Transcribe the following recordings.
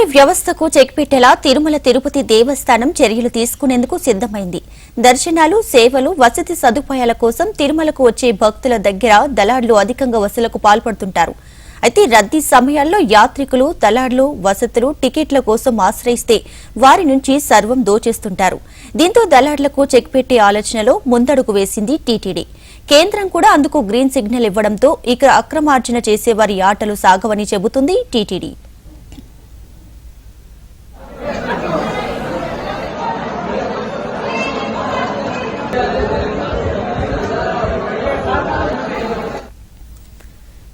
శ్రీవారి వ్యవస్థకు చెక్ పెట్టేలా తిరుమల తిరుపతి దేవస్థానం చర్యలు తీసుకునేందుకు సిద్దమైంది దర్శనాలు సేవలు వసతి సదుపాయాల కోసం తిరుమలకు వచ్చే భక్తుల దగ్గర దళార్లు అధికంగా వసూలకు పాల్పడుతుంటారు. అయితే రద్దీ సమయాల్లో యాత్రికులు దళార్లు వసతులు టికెట్ల కోసం ఆశ్రయిస్తే వారి నుంచి సర్వం దోచేస్తుంటారు. దీంతో దళార్లకు చెక్ పెట్టే ఆలోచనలో ముందడుగు వేసింది టీటీడీ. కేంద్రం కూడా అందుకు గ్రీన్ సిగ్నల్ ఇవ్వడంతో ఇక అక్రమార్జన చేసేవారి ఆటలు సాగవని చెబుతుంది టీటీడీ.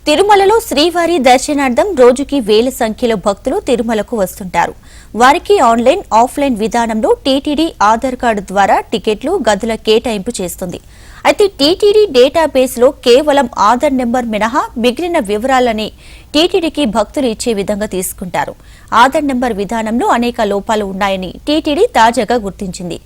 తిరుమలలో శ్రీవారి దర్శనార్థం రోజుకి వేల సంఖ్యలో భక్తులు తిరుమలకు వస్తుంటారు. వారికి ఆన్లైన్ ఆఫ్లైన్ విధానంలో టీటీడీ ఆధార్ కార్డు ద్వారా టికెట్లు గదుల కేటాయింపు చేస్తుంది. అయితే టీటీడీ డేటాబేస్లో కేవలం ఆధార్ నెంబర్ మినహా మిగిలిన వివరాలని టీటీడీకి భక్తులు ఇచ్చే విధంగా తీసుకుంటారు. ఆధార్ నెంబర్ విధానంలో అనేక లోపాలు ఉన్నాయని టీటీడీ తాజాగా గుర్తించింది.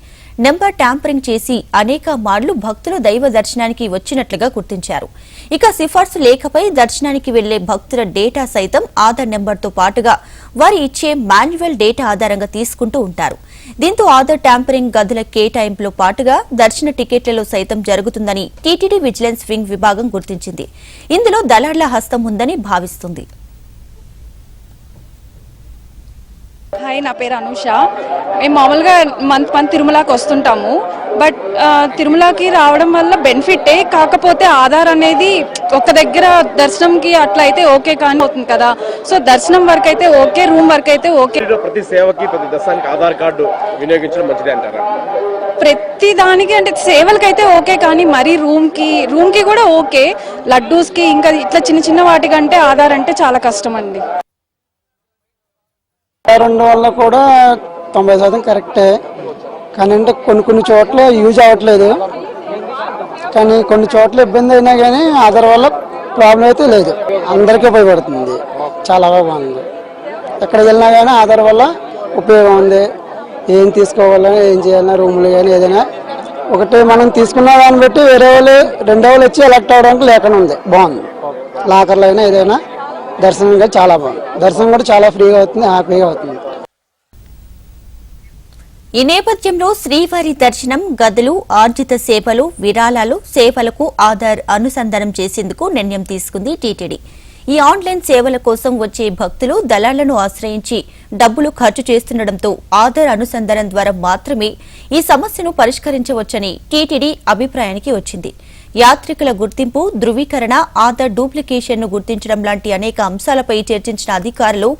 నెంబర్ ట్యాంపరింగ్ చేసి అనేక మార్లు భక్తులు దైవ దర్శనానికి వచ్చినట్లుగా గుర్తించారు. ఇక సిఫార్సు లేఖపై దర్శనానికి వెళ్ళే భక్తుల డేటా సైతం ఆధార్ నెంబర్తో పాటుగా వారి ఇచ్చే మాన్యువల్ డేటా ఆధారంగా తీసుకుంటూ ఉంటారు. దీంతో ఆధార్ ట్యాంపరింగ్ గదుల కేటాయింపులో పాటుగా దర్శన టికెట్లలో సైతం జరుగుతుందని టీటీడీ విజిలెన్స్ వింగ్ విభాగం గుర్తించింది. ఇందులో దళార్ల హస్తం ఉందని భావిస్తుంది. హాయ్ నా పేరు అనుష. మేము మామూలుగా మంత్ మంత్ తిరుమలకి వస్తుంటాము. బట్ తిరుమలకి రావడం వల్ల బెనిఫిటే కాకపోతే ఆధార్ అనేది ఒక దగ్గర దర్శనంకి అట్లా అయితే ఓకే కానీ అవుతుంది కదా. సో దర్శనం వరకు అయితే ఓకే రూమ్ వరకు అయితే ఓకే. ప్రతి సేవకి ప్రతి దర్శనానికి ఆధార్ కార్డు వినియోగించడం మంచిది అంటారా? ప్రతి దానికి అంటే సేవలకి అయితే ఓకే కానీ మరీ రూమ్కి రూమ్కి కూడా ఓకే. లడ్డూస్కి ఇంకా ఇట్లా చిన్న చిన్న వాటికంటే ఆధార్ అంటే చాలా కష్టం అండి. రెండు వల్ల కూడా తొంభై శాతం కరెక్టే. కానీ అంటే కొన్ని కొన్ని చోట్ల యూజ్ అవ్వట్లేదు. కానీ కొన్ని చోట్ల ఇబ్బంది అయినా కానీ ఆధార్ వల్ల ప్రాబ్లం అయితే లేదు. అందరికీ ఉపయోగపడుతుంది. చాలా బాగుంది. ఎక్కడికి వెళ్ళినా కానీ ఆధార్ వల్ల ఉపయోగం ఉంది. ఏం తీసుకోవాలన్నా ఏం చేయాలన్నా రూములు కానీ ఏదైనా ఒకటి మనం తీసుకున్న దాన్ని బట్టి వేరే వాళ్ళు రెండో వాళ్ళు వచ్చి ఎలక్ట్ అవ్వడానికి లేకుండా ఉంది. బాగుంది. లాకర్లు అయినా ఏదైనా దర్శనం కూడా చాలా బాగుంది దర్శనం కూడా చాలా ఫ్రీగా అవుతుంది హ్యాపీగా అవుతుంది. ఈ నేపథ్యంలో శ్రీవారి దర్శనం గదులు ఆర్జిత సేవలు విరాళాలు సేవలకు ఆధార్ అనుసంధానం చేసేందుకు నిర్ణయం తీసుకుంది టీటీడీ. ఈ ఆన్లైన్ సేవల కోసం వచ్చే భక్తులు దళాలను ఆశ్రయించి డబ్బులు ఖర్చు చేస్తుండటంతో ఆధార్ అనుసంధానం ద్వారా మాత్రమే ఈ సమస్యను పరిష్కరించవచ్చని టీటీడీ అభిప్రాయానికి వచ్చింది. యాత్రికుల గుర్తింపు ధృవీకరణ ఆధార్ డూప్లికేషన్ను గుర్తించడం లాంటి అనేక అంశాలపై చర్చించిన అధికారులు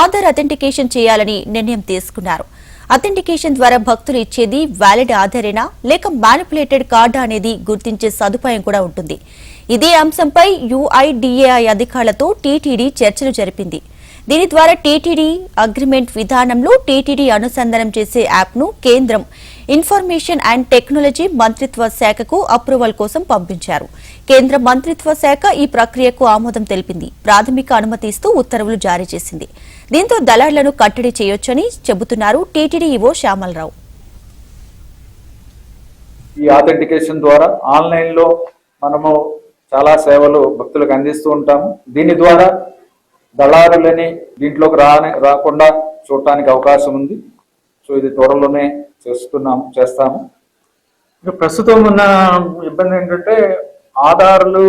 ఆధార్ అథెంటికేషన్ చేయాలని నిర్ణయం తీసుకున్నారు. అథెంటికేషన్ ద్వారా భక్తులు ఇచ్చేది వ్యాలిడ్ ఆధారేనా లేక మ్యానిపులేటెడ్ కార్డా అనేది గుర్తించే సదుపాయం కూడా ఉంటుంది. ఇదే అంశంపై యుఐడిఏఐ అధికారులతో టీటీడీ చర్చలు జరిపింది. దీని ద్వారా టీటీడీ అగ్రిమెంట్ విధానంలో టీటీడీ అనుసంధానం చేసే యాప్ను కేంద్రం ఇన్ఫర్మేషన్ అండ్ టెక్నాలజీ మంత్రిత్వ శాఖకు అప్రూవల్ కోసం పంపించారు. కేంద్ర మంత్రిత్వ శాఖ ఈ ప్రక్రియకు ఆమోదం తెలిపింది. ప్రాథమిక అనుమతి ఇస్తూ ఉత్తర్వులు జారీ చేసింది. దీంతో దళారులను కట్టడి చేయొచ్చని చెబుతున్నారు టీటీడీ ఈవో శ్యామలరావు. ఈ ఆథెంటికేషన్ ద్వారా ఆన్లైన్లో మనము చాలా సేవలు భక్తులకు అందిస్తూ ఉంటాము. దీని ద్వారా దళారులని దీంట్లోకి రాకుండా చూడటానికి అవకాశం ఉంది. సో ఇది త్వరలోనే చేస్తున్నాము చేస్తాము. ఇక ప్రస్తుతం ఉన్న ఇబ్బంది ఏంటంటే ఆధార్లు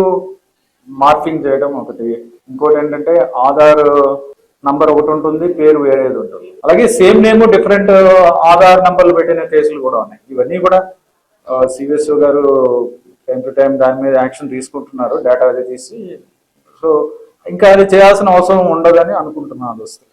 మార్పింగ్ చేయడం ఒకటి. ఇంకోటి ఏంటంటే ఆధార్ నంబర్ ఒకటి ఉంటుంది పేరు వేరేది ఉంటుంది. అలాగే సేమ్ నేమ్ డిఫరెంట్ ఆధార్ నంబర్లు పెట్టిన కేసులు కూడా ఉన్నాయి. ఇవన్నీ కూడా సిబిఎస్ఓ గారు టైం టు టైం దాని మీద యాక్షన్ తీసుకుంటున్నారు డేటా అది తీసి. సో ఇంకా అది చేయాల్సిన అవసరం ఉండదని అనుకుంటున్నాను దోస్తు